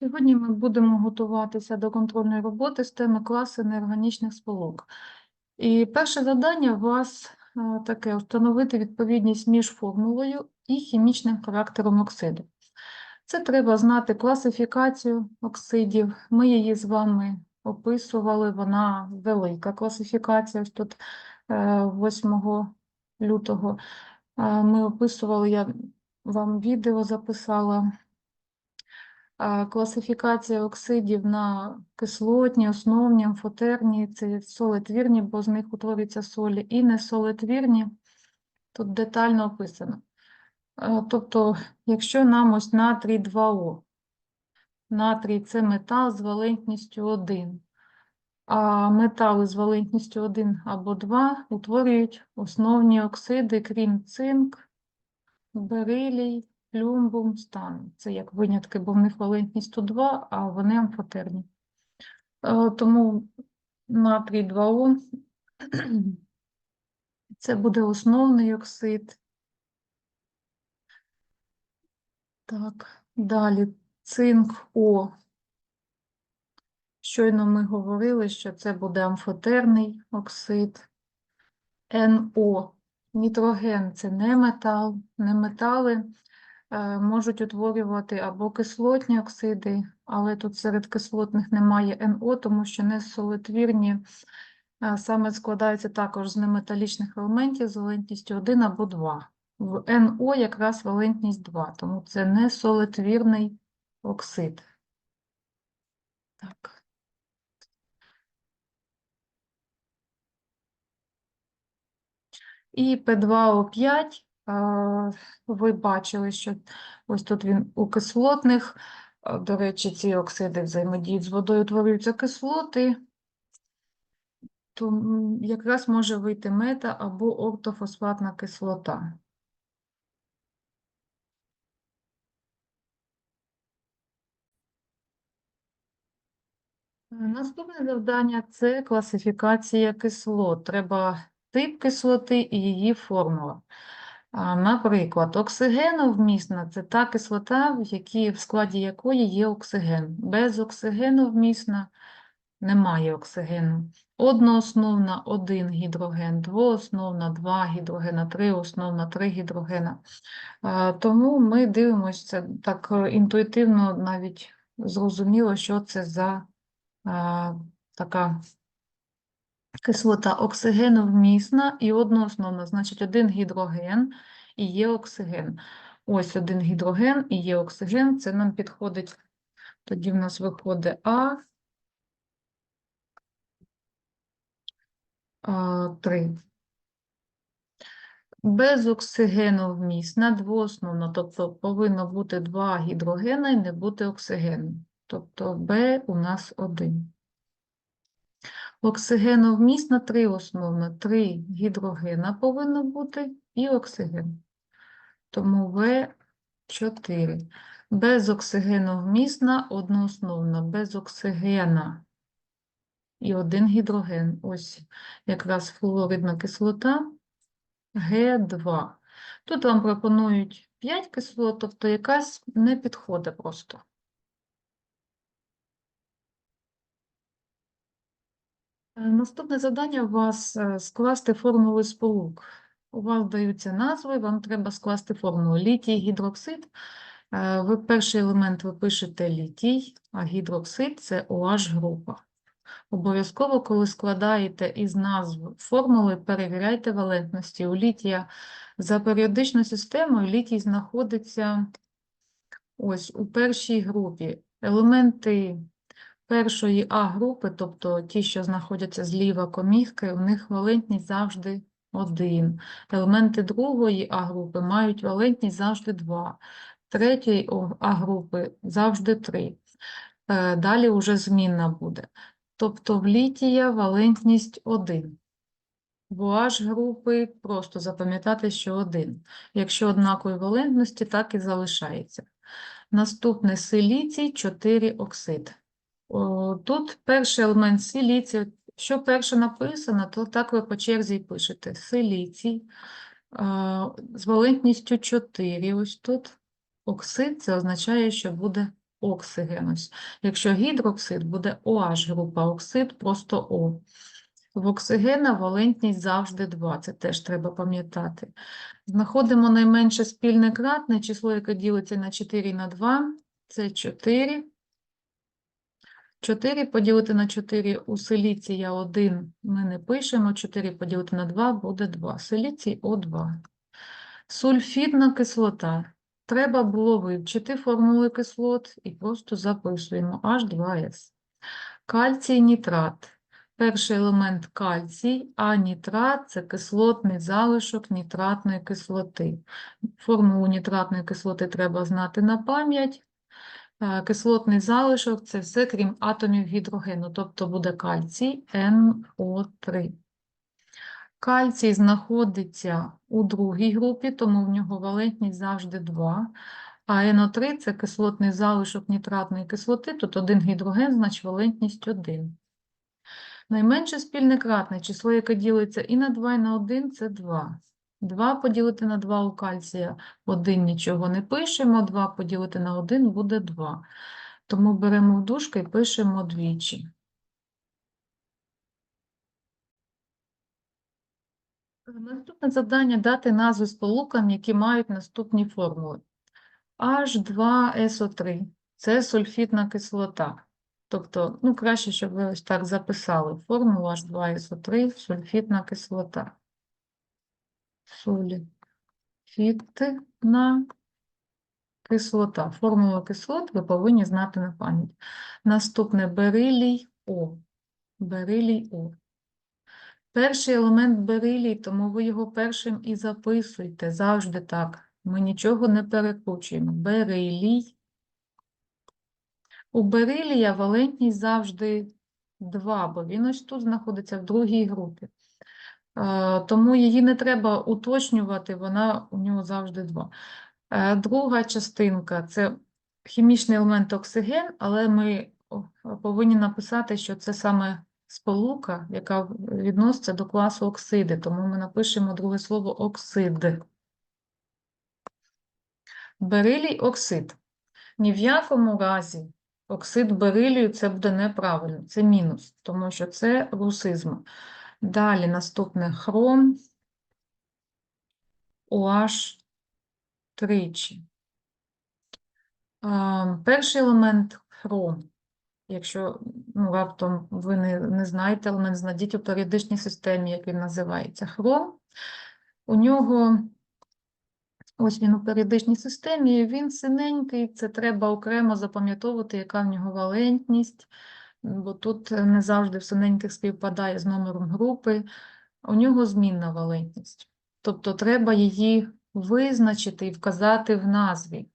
Сьогодні ми будемо готуватися до контрольної роботи з теми класи неорганічних сполук. І перше завдання у вас е, таке встановити відповідність між формулою і хімічним характером оксиду. Це треба знати класифікацію оксидів. Ми її з вами описували, вона велика класифікація. Ось тут е, 8 лютого е, ми описували, я вам відео записала. Класифікація оксидів на кислотні, основні, амфотерні, це солитвірні, бо з них утворюються солі, і несолитвірні, тут детально описано. Е, Тобто, якщо нам ось натрій 2О, натрій це метал з валентністю 1, а метали з валентністю 1 або 2 утворюють основні оксиди, крім цинк, берилій, плюмбум, стан. Це як винятки, бо в них валентність 102, а вони амфотерні. Е, Тому натрій 2О це буде основний оксид. Так, далі цинк О. Щойно ми говорили, що це буде амфотерний оксид. НО. Нітроген це не метал, не метали можуть утворювати або кислотні оксиди, але тут серед кислотних немає НО, тому що несолитвірні е, саме складаються також з неметалічних елементів з валентністю 1 або 2. В НО якраз валентність 2, тому це не солитвірний оксид. Так. І P2O5, а, ви бачили, що ось тут він у кислотних, до речі, ці оксиди взаємодіють з водою, утворюються кислоти, то якраз може вийти мета або ортофосфатна кислота. Е, Наступне завдання це класифікація кислот. Треба тип кислоти і її формула. Наприклад, оксигеновмісна це та кислота, в якій, в складі якої є оксиген. Без оксигеновмісна немає оксигену. Одноосновна – один гідроген, двоосновна – два гідрогена, триосновна – три гідрогена. Тому ми дивимося так е, інтуїтивно, навіть зрозуміло, що це за така кислота оксигеновмісна і одноосновна, значить один гідроген і є оксиген. Ось один гідроген і є оксиген, це нам підходить, тоді в нас виходить А, а 3. Безоксигеновмісна, двоосновна, тобто повинно бути два гідрогена і не бути оксигену. Тобто Б у нас один. Оксигеновмісна триосновна, три гідрогена повинно бути і оксиген. Тому В4. Безоксигеновмісна одноосновна, без оксигена і один гідроген. Ось якраз флуоридна кислота Г2. Тут вам пропонують 5 кислот, тобто якась не підходить просто. Наступне завдання у вас е, скласти формули сполук. У вас даються назви, вам треба скласти формулу літій, гідроксид. Е, Ви перший елемент ви пишете літій, а гідроксид це OH група. Обов'язково, коли складаєте із назв формули, перевіряйте валентності. У літія за періодичною системою літій знаходиться ось у першій групі. Елементи першої А-групи, тобто ті, що знаходяться зліва комірки, у них валентність завжди 1. Елементи другої А-групи мають валентність завжди 2. Третьої А-групи завжди 3. Е, Далі вже змінна буде. Тобто в літія валентність 1. В OH групи просто запам'ятати, що 1. Якщо однакові валентності, так і залишається. Наступне силіцій 4 оксид. Тут перший елемент силіцію. Що перше написано, то так ви по черзі й пишете. Силіцій з валентністю 4. Ось тут оксид, це означає, що буде оксиген. Ось. Якщо гідроксид, буде OH група, оксид просто О. В оксигена валентність завжди 2, це теж треба пам'ятати. Знаходимо найменше спільне кратне число, яке ділиться на 4 на 2, це 4. 4 поділити на 4 у силіція 1 ми не пишемо, 4 поділити на 2 буде 2. Силіцій О2. Сульфідна кислота. Треба було вивчити формули кислот і просто записуємо H2S. Кальцій нітрат. Перший елемент кальцій, а нітрат це кислотний залишок нітратної кислоти. Формулу нітратної кислоти треба знати на пам'ять. Е, Кислотний залишок це все крім атомів гідрогену, тобто буде кальцій NO3. Кальцій знаходиться у другій групі, тому в нього валентність завжди 2. А NO3 це кислотний залишок нітратної кислоти, тут один гідроген, значить валентність 1. Найменше спільне кратне число, яке ділиться і на 2, і на 1 це 2. 2 поділити на 2 у кальція, 1 нічого не пишемо, 2 поділити на 1 буде 2. Тому беремо в дужки і пишемо двічі. Наступне завдання дати назви сполукам, які мають наступні формули. H2SO3 – це сульфідна кислота. Тобто, ну, краще, щоб ви ось так записали. Формулу H2SO3 – сульфідна кислота. Сульфідна кислота. Формулу кислот ви повинні знати на пам'ять. Наступне берилій О. Берилій О. Перший елемент берилій, тому ви його першим і записуйте. Завжди так. Ми нічого не перекручуємо. Берилій. У берилія валентність завжди 2, бо він ось тут знаходиться в другій групі. Е, Тому її не треба уточнювати, вона у нього завжди 2. Е, Друга частинка це хімічний елемент оксиген, але ми повинні написати, що це саме сполука, яка відноситься до класу оксиди, тому ми напишемо друге слово оксид. Берилій оксид. Ні в якому разі оксид берилію це буде неправильно, це мінус, тому що це русизм. Далі наступне хром OH тричі. Перший елемент хром. Якщо ну, раптом ви не, не знаєте елемент, знайдіть у періодичній системі, як він називається хром. У нього, ось він у періодичній системі, він синенький, це треба окремо запам'ятовувати, яка в нього валентність, бо тут не завжди в синеньких співпадає з номером групи. У нього змінна валентність. Тобто треба її визначити і вказати в назві.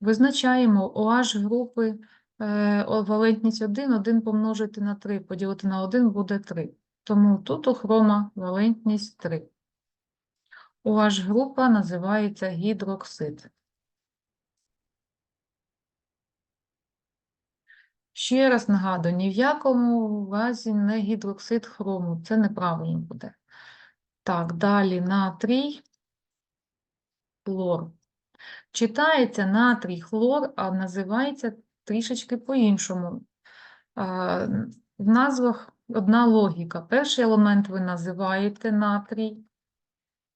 Визначаємо OH групи е, валентність 1, 1 помножити на 3, поділити на 1 буде 3. Тому тут у хрома валентність 3. OH група називається гідроксид. Ще раз нагадую, ні в якому разі не гідроксид хрому, це неправильно буде. Так, далі натрій, хлор. Читається натрій хлор, а називається трішечки по-іншому. В назвах одна логіка. Перший елемент ви називаєте натрій.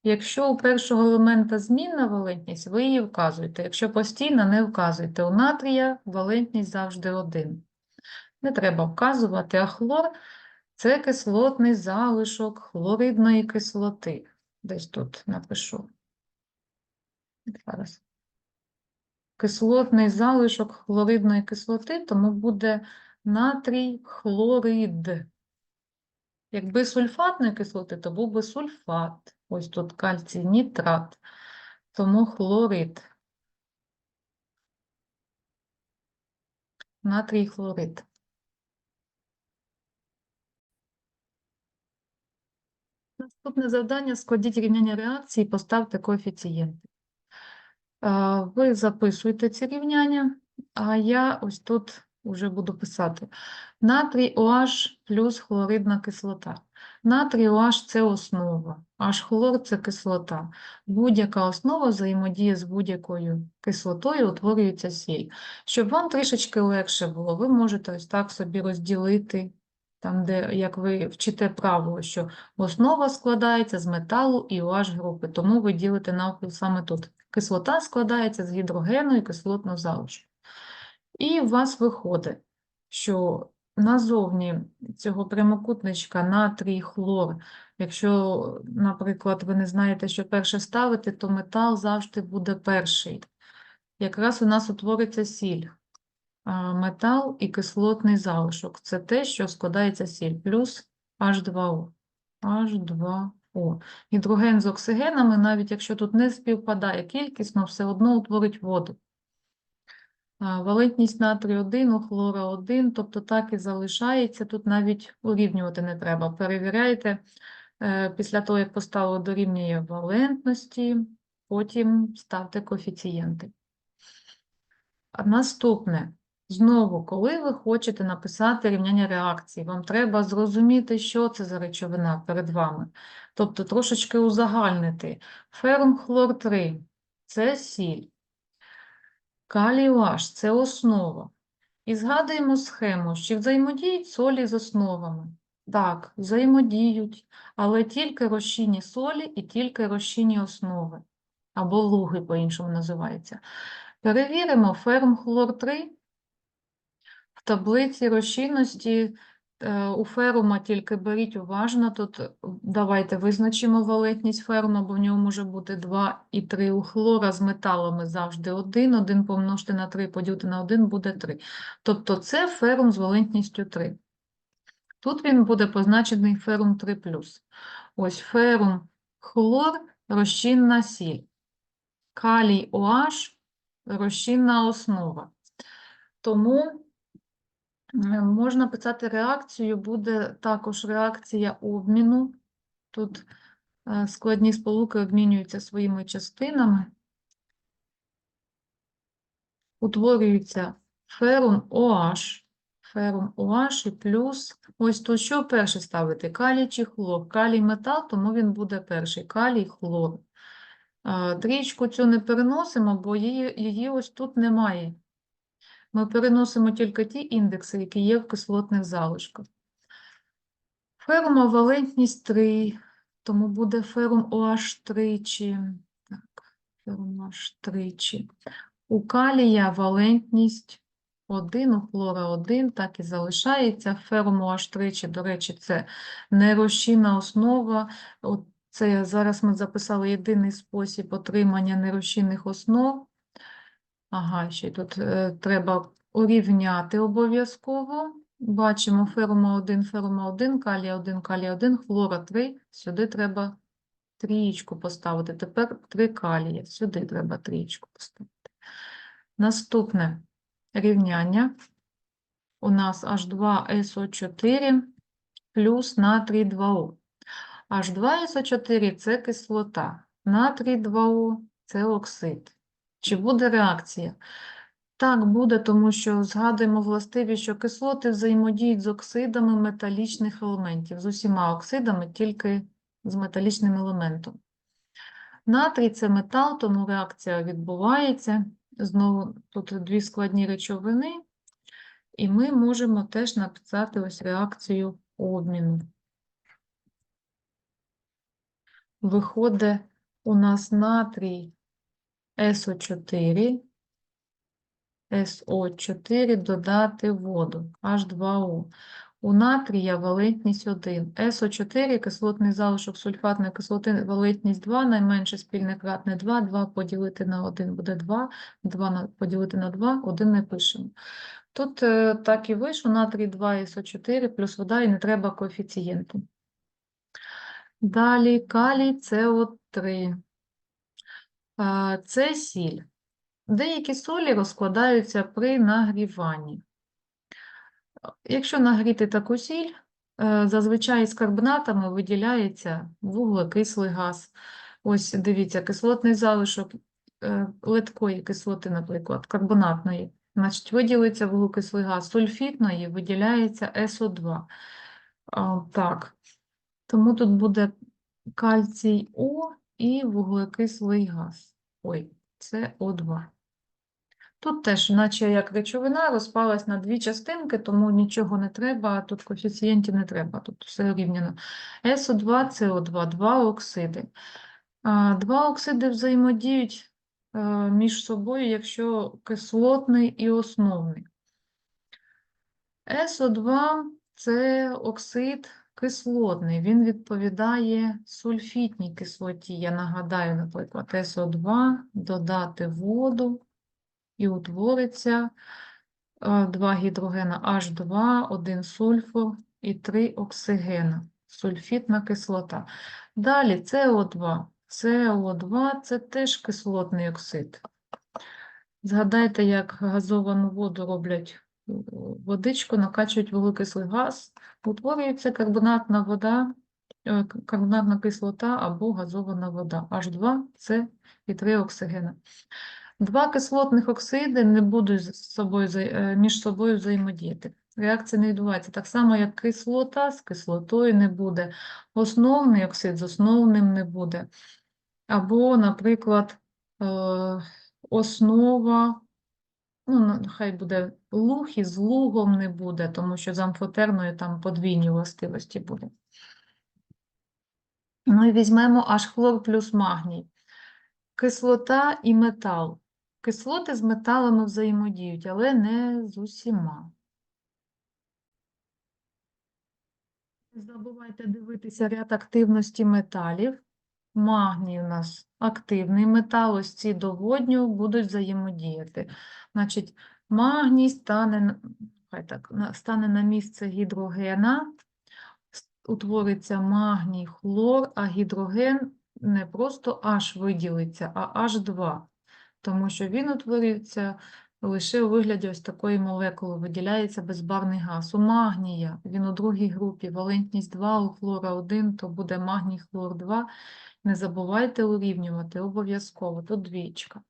Якщо у першого елемента змінна валентність, ви її вказуєте. Якщо постійно, не вказуйте. У натрія валентність завжди один. Не треба вказувати, а хлор – це кислотний залишок хлоридної кислоти. Десь тут напишу. Зараз. Кислотний залишок хлоридної кислоти, тому буде натрій хлорид. Якби сульфатної кислоти, то був би сульфат. Ось тут кальцій нітрат, тому хлорид. Натрій хлорид. Наступне завдання – складіть рівняння реакції і поставте коефіцієнти. Ви записуєте ці рівняння, а я ось тут вже буду писати. Натрій OH плюс хлоридна кислота. Натрій OH – це основа, H-хлор – це кислота. Будь-яка основа взаємодіє з будь-якою кислотою, утворюється сіль. Щоб вам трішечки легше було, ви можете ось так собі розділити, там, де, як ви вчите правило, що основа складається з металу і OH групи, тому ви ділите навпіл саме тут. Кислота складається з гідрогену і кислотного залишку. І у вас виходить, що назовні цього прямокутничка натрій, хлор, якщо, наприклад, ви не знаєте, що перше ставити, то метал завжди буде перший. Якраз у нас утвориться сіль. Метал і кислотний залишок. Це те, що складається сіль, плюс H2O. H2O. Гідроген з оксигенами, навіть якщо тут не співпадає кількісно, все одно утворить воду. Валентність натрію 1, у хлора 1, тобто так і залишається. Тут навіть урівнювати не треба. Перевіряйте е, після того, як поставили дорівнює валентності, потім ставте коефіцієнти. Наступне. Знову, коли ви хочете написати рівняння реакції, вам треба зрозуміти, що це за речовина перед вами. Тобто трошечки узагальнити. Ферум хлор 3 – це сіль. Калій OH – це основа. І згадуємо схему, що взаємодіють солі з основами. Так, взаємодіють, але тільки розчинні солі і тільки розчинні основи, або луги по-іншому називається. Перевіримо ферм хлор 3 в таблиці розчинності. е, У ферума тільки беріть уважно, тут е, давайте визначимо валентність ферума, бо в нього може бути 2 і 3. У хлора з металами завжди 1, 1 помножити на 3, поділити на 1 буде 3. Тобто це ферум з валентністю 3. Тут він буде позначений ферум 3+. Ось ферум хлор, розчинна сіль. Калій OH, розчинна основа. Тому Можна писати реакцію, буде також реакція обміну. Тут е, складні сполуки обмінюються своїми частинами. Утворюється ферум OH, ферум OH і плюс, ось тут що перше ставити? Калій чи хлор? Калій метал, тому він буде перший. Калій, хлор. Е, Трічку цю не переносимо, бо її, її ось тут немає. Ми переносимо тільки ті індекси, які є в кислотних залишках. Ферма валентність 3, тому буде ферум OH тричі. Так, ферум OH тричі. У калія валентність 1, у хлора 1, так і залишається. Ферум OH тричі, до речі, це нерозчинна основа. Це зараз ми записали єдиний спосіб отримання нерозчинних основ. Ага, ще тут е, треба урівняти обов'язково. Бачимо ферума 1, ферума 1, калія 1, калія 1, хлора 3. Сюди треба трієчку поставити. Тепер 3 калія. Сюди треба трієчку поставити. Наступне рівняння. У нас H2SO4 плюс натрій 2O. H2SO4 – це кислота, натрій 2O – це оксид. Чи буде реакція? Так, буде, тому що згадуємо властиві, що кислоти взаємодіють з оксидами металічних елементів, з усіма оксидами, тільки з металічним елементом. Натрій – це метал, тому реакція відбувається. Знову тут дві складні речовини, і ми можемо теж написати ось реакцію обміну. Виходить у нас натрій СО4, СО4 додати воду, H2O. У натрія валентність 1. СО4 кислотний залишок сульфатної кислоти валентність 2, найменше спільне кратне 2, 2 поділити на 1 буде 2, 2 поділити на 2, 1 не пишемо. Тут е, так і вийшло, натрій 2 СО4 плюс вода і не треба коефіцієнту. Далі калій СО3. Це сіль. Деякі солі розкладаються при нагріванні. Якщо нагріти таку сіль, е, зазвичай з карбонатами виділяється вуглекислий газ. Ось дивіться, кислотний залишок е, ледкої кислоти, наприклад, карбонатної. Значить, виділиться вуглекислий газ, сульфітної виділяється СО2. Так, Тому тут буде кальцій О і вуглекислий газ. Ой, це О2. Тут теж, наче як речовина, розпалась на дві частинки, тому нічого не треба, тут коефіцієнтів не треба, тут все рівняно. СО2, СО2, два оксиди. Два оксиди взаємодіють е, між собою, якщо кислотний і основний. СО2 це оксид кислотний, він відповідає сульфітній кислоті. Я нагадаю, наприклад, СО2 додати воду і утвориться е, два гідрогена H2, один сульфур і три оксигена. Сульфітна кислота. Далі СО2. СО2 це теж кислотний оксид. Згадайте, як газовану воду роблять е, водичку, накачують вуглекислий газ, утворюється карбонатна вода, е, карбонатна кислота або газована вода. H2 це і три оксигена. Два кислотних оксиди не будуть з собою, е, між собою взаємодіяти. Реакція не відбувається. Так само, як кислота з кислотою не буде, основний оксид з основним не буде. Або, наприклад, е, основа, ну, на- хай буде луг із лугом не буде, тому що з амфотерною там подвійні властивості буде. Ну і візьмемо аж хлор плюс магній. Кислота і метал. Кислоти з металами взаємодіють, але не з усіма. Не забувайте дивитися ряд активності металів. Магній у нас активний метал, ось ці до водню будуть взаємодіяти. Значить, магній стане, так, стане на місце гідрогена, утвориться магній, хлор, а гідроген не просто H виділиться, а H2, тому що він утворюється лише у вигляді ось такої молекули, виділяється безбарний газ. У магнія, він у другій групі, валентність 2, у хлора 1, то буде магній, хлор 2. Не забувайте урівнювати обов'язково, тут двічка.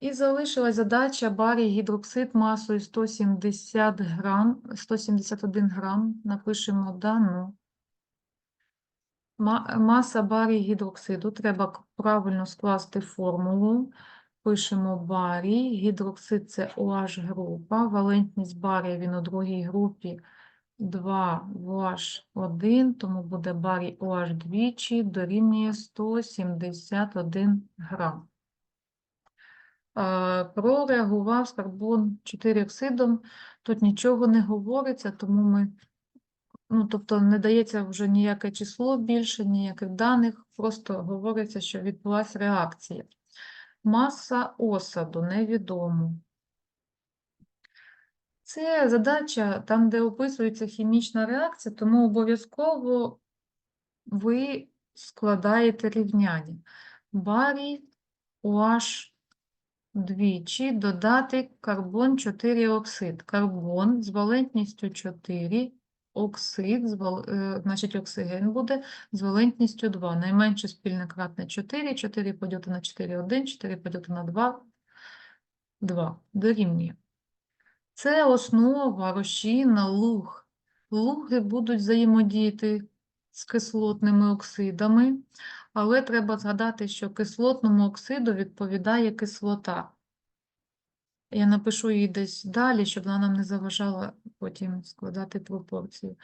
І залишилась задача барій гідроксид масою 170 грам, 171 грам. Напишемо дану. Маса барій гідроксиду. Треба правильно скласти формулу. Пишемо барій. Гідроксид – це OH група. Валентність барія він у другій групі 2 OH 1, тому буде барій OH двічі, дорівнює 171 грам. Е, Прореагував з карбон 4 оксидом. Тут нічого не говориться, тому ми, ну, тобто не дається вже ніяке число більше, ніяких даних, просто говориться, що відбулася реакція. Маса осаду невідомо. Це задача там, де описується хімічна реакція, тому обов'язково ви складаєте рівняння. Барій OH двічі додати карбон 4 оксид. Карбон з валентністю 4, оксид, е, значить оксиген буде з валентністю 2. Найменше спільне кратне 4, 4 поділити на 4 – 1, 4 поділити на 2 – 2. Дорівнює. Це основа, розчинна, луг. Луги будуть взаємодіяти з кислотними оксидами, але треба згадати, що кислотному оксиду відповідає кислота. Я напишу її десь далі, щоб вона нам не заважала потім складати пропорцію.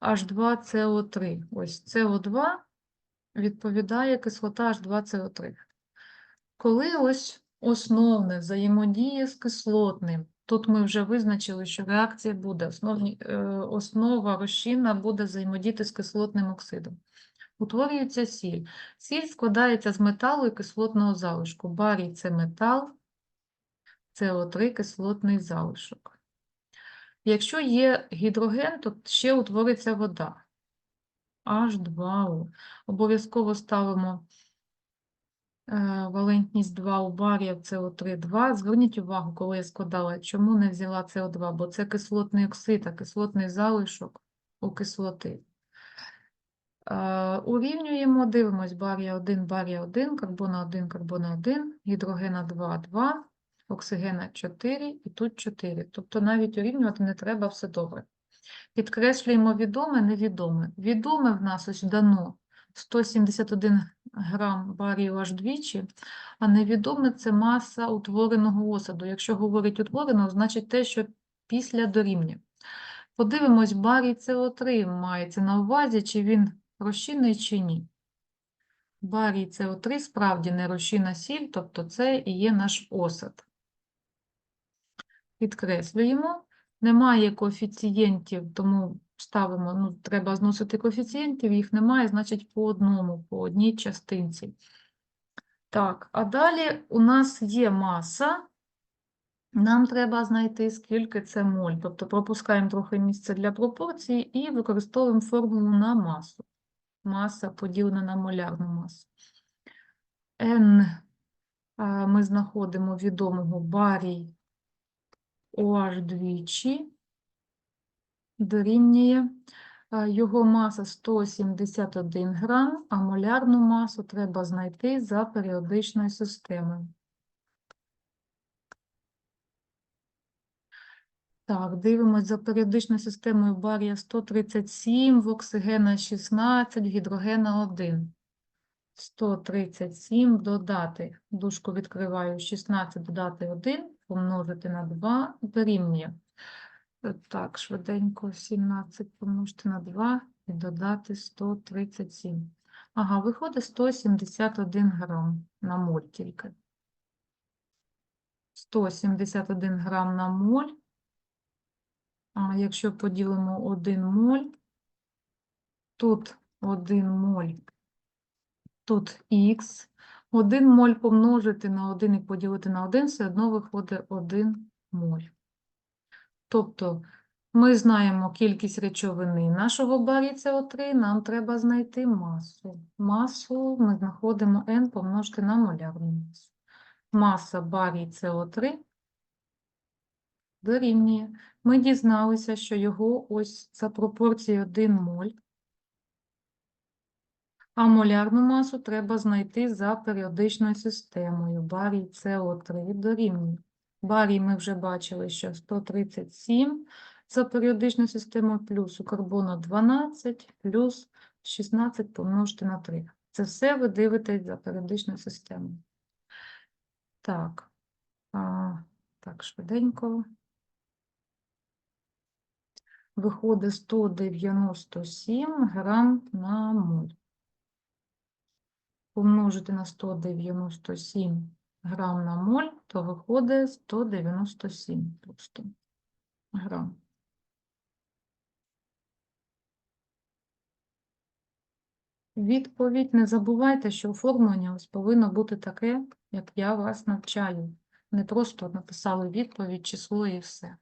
H2CO3. Ось CO2 відповідає кислота H2CO3. Коли ось основне взаємодіє з кислотним, тут ми вже визначили, що реакція буде, основні, е, основа розчинна буде взаємодіяти з кислотним оксидом. Утворюється сіль. Сіль складається з металу і кислотного залишку. Барій – це метал, СО3 – кислотний залишок. Якщо є гідроген, то ще утвориться вода. H2O. Обов'язково ставимо валентність 2 у барія в СО3 2. Зверніть увагу, коли я складала, чому не взяла СО2, бо це кислотний оксид, а кислотний залишок у кислоти. Е, Урівнюємо, дивимось барія 1, барія 1, карбона 1, карбона 1, гідрогена 2, 2. оксигена 4 і тут 4. Тобто навіть урівнювати не треба, все добре. Підкреслюємо відоме, невідоме. Відоме в нас ось дано 171 грам барію аж двічі, а невідоме це маса утвореного осаду. Якщо говорить утвореного, значить те, що після дорівнює. Подивимось, барій СО3 мається на увазі, чи він розчинний, чи ні. Барій СО3 справді не розчинна сіль, тобто це і є наш осад. Підкреслюємо. Немає коефіцієнтів, тому ставимо, ну, треба зносити коефіцієнтів, їх немає, значить по одному, по одній частинці. Так, а далі у нас є маса. Нам треба знайти, скільки це моль. Тобто пропускаємо трохи місце для пропорцій і використовуємо формулу на масу. Маса поділена на молярну масу. N ми знаходимо відомого барій OH двічі дорівнює його маса 171 грам, а молярну масу треба знайти за періодичною системою. Так, дивимось за періодичною системою барія 137, в оксигена 16, гідрогена 1. 137 додати, дужку відкриваю, 16 додати 1, помножити на 2, дорівнює. Так, швиденько 17 помножити на 2 і додати 137. Ага, виходить 171 грам на моль тільки. 171 грам на моль. А якщо поділимо 1 моль, тут 1 моль, тут х, 1 моль помножити на 1 і поділити на 1, все одно виходить 1 моль. Тобто ми знаємо кількість речовини нашого барі СО3, нам треба знайти масу. Масу ми знаходимо n помножити на молярну масу. Маса барій СО3 дорівнює. Ми дізналися, що його ось за пропорцією 1 моль, а молярну масу треба знайти за періодичною системою. Барій СО3 дорівнює. Барій ми вже бачили, що 137 за періодичною системою, плюс у карбону 12, плюс 16 помножити на 3. Це все ви дивитесь за періодичною системою. Так, а, так, швиденько. Виходить 197 грам на моль. Помножити на 197 грам на моль, то виходить 197 просто грам. Відповідь не забувайте, що оформлення ось повинно бути таке, як я вас навчаю. Не просто написали відповідь, число і все.